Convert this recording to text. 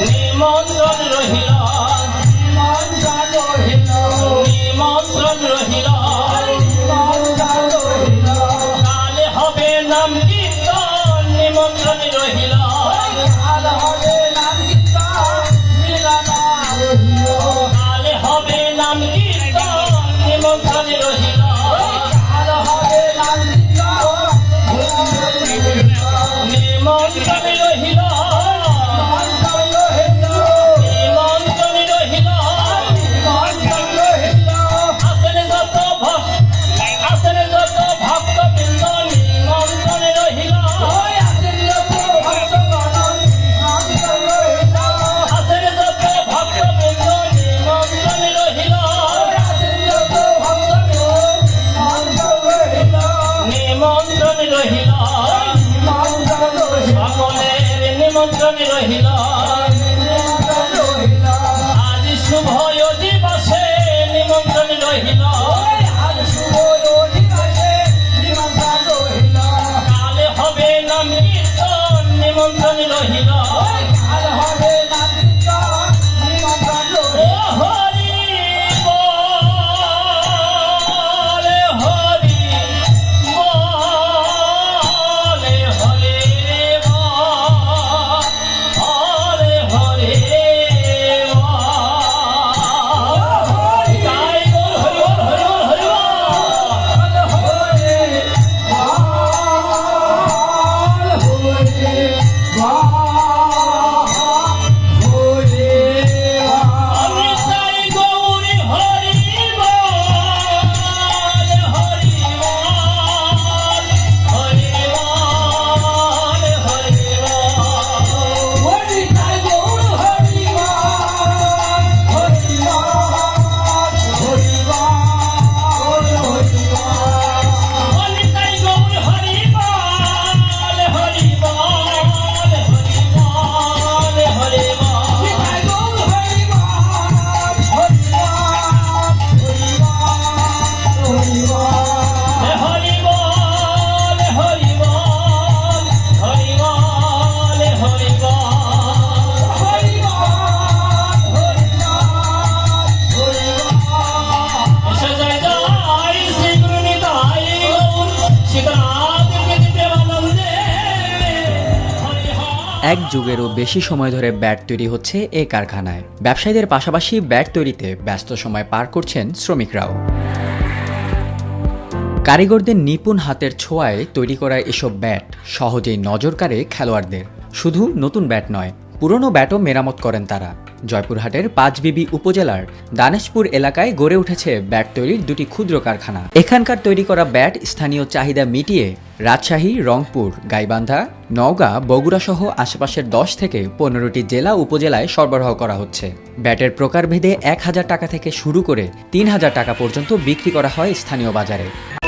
নিমন্ত্রণ রহিল। নিমন্ত্রণ রহিল। কালে হবে নাম কীর্তন। নিমন্ত্রণ রহিল। কালে নিমন্ত্রণ রহিল। আজ শুভ দিবসে নিমন্ত্রণ রহিল। কালে হবে নাম নিমন্ত্রণ রহিল। এক যুগেরও বেশি সময় ধরে ব্যাট তৈরি হচ্ছে এ কারখানায়। ব্যবসায়ীদের পাশাপাশি ব্যাট তৈরিতে ব্যস্ত সময় পার করছেন শ্রমিকরাও। কারিগরদের নিপুণ হাতের ছোঁয়ায় তৈরি করা এসব ব্যাট সহজেই নজর কাড়ে খেলোয়াড়দের। শুধু নতুন ব্যাট নয়, পুরনো ব্যাটও মেরামত করেন তারা। জয়পুরহাটের পাঁচবিবি উপজেলার দানেশপুর এলাকায় গড়ে উঠেছে ব্যাট তৈরির দুটি ক্ষুদ্র কারখানা। এখানকার তৈরি করা ব্যাট স্থানীয় চাহিদা মিটিয়ে রাজশাহী, রংপুর, গাইবান্ধা নওগাঁ, বগুড়া সহ আশেপাশের দশ থেকে পনেরোটি জেলা উপজেলায় সরবরাহ করা হচ্ছে। ব্যাটের প্রকারভেদে এক হাজার টাকা থেকে শুরু করে তিন হাজার টাকা পর্যন্ত বিক্রি করা হয় স্থানীয় বাজারে।